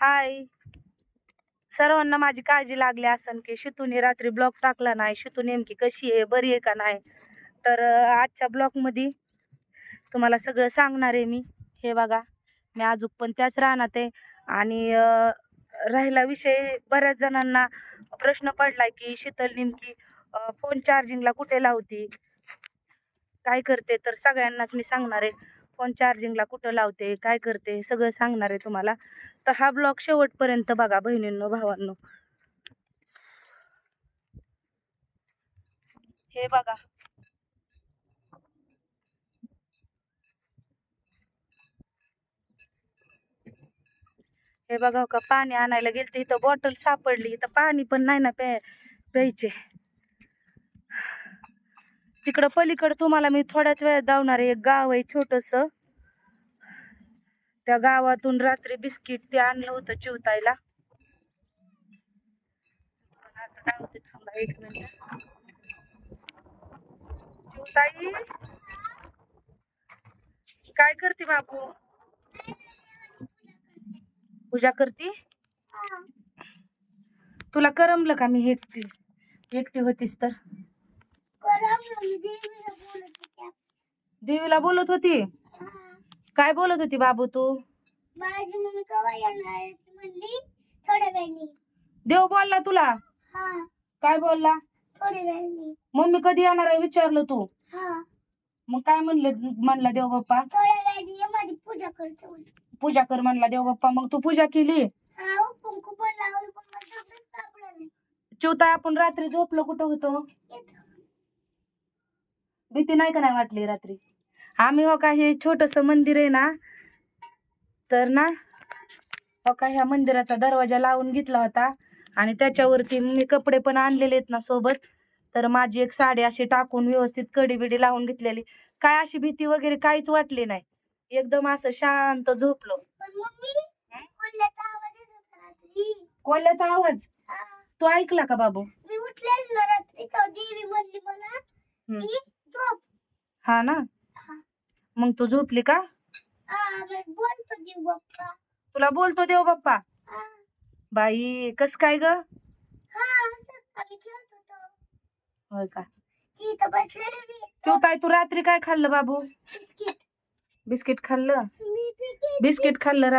हाय. सर्वांना माझी काळजी लागली असन की शितूने रात्री ब्लॉग टाकला नाही. शितू नेमकी कशी आहे बरी आहे का नाही? तर आजच्या ब्लॉगमध्ये तुम्हाला सगळं सांगणार आहे मी. हे बघा मी अजून पण त्याच राहणार आहे. आणि राहिला विषय बऱ्याच जणांना प्रश्न पडला की शीतल नेमकी फोन चार्जिंगला कुठे लावती? काय करते? तर सगळ्यांनाच मी सांगणार आहे. फोन चार्जिंगला कुठं लावते काय करते सगळं सांगणार आहे तुम्हाला. तर हा ब्लॉग शेवटपर्यंत बघा बहिणींनो भावांनो. हे बघा. हे बघा हो का पाणी आणायला गेलते इथं बॉटल सापडली इथं पाणी पण नाही ना प्या प्यायचे. तिकडं पलीकडं तुम्हाला मी थोड्याच वेळात धावणार आहे. एक गाव आहे छोटस. त्या गावातून रात्री बिस्किट ते आणलं होतं चिवतायला. थांबा एक मिनिट चिवताई? काय करते बाबू? पूजा करते? तुला करमलं का मी एकटी? एकटी होतीस तर? देवीला बोलत होती? काय बोलत होती बाबू तू? माझी मम्मी कवा येणार म्हणली थोड्या वेळाने. देव बोलला तुला? हा. काय बोलला? थोड्या वेळाने. मम्मी कधी येणार आहे विचारलं तू? हा. मग काय म्हणलं म्हणला देव बाप्पा? थोड्या वेळाने ये माझी पूजा करते. पूजा कर म्हणला देव बाप्पा. मग तू पूजा केली? हा हो, कुंकू पण लावलं पण मला सगळं सापडलं नाही. चिवता आपण रात्री झोपलो कुठं होतो. भीती नाही का नाही वाटली रात्री? आम्ही हो का हे छोटस मंदिर आहे ना तर ना हो का ह्या मंदिराचा दरवाजा लावून घेतला होता आणि त्याच्यावरती मी कपडे पण आणलेले आहेत ना सोबत. तर माझी एक साडी अशी टाकून व्यवस्थित कडी बिडी लावून घेतलेली. काय अशी भीती वगैरे काहीच वाटली नाही. एकदम असं शांत झोपलो. कोल्याचा आवाज. तू ऐकला का बाबू? मी उठलेली रात्री तर देवी म्हणली मला हा ना? मग तू झोपली का? बोलतो देव बाप्पा तुला बोलतो देव बाप्पा. बाई कस काय ग? होय का? तिथं बसलेले तू रात्री काय खाल्लं बाबू? बिस्किट. बिस्किट खाल्लं? बिस्किट. खाल्लं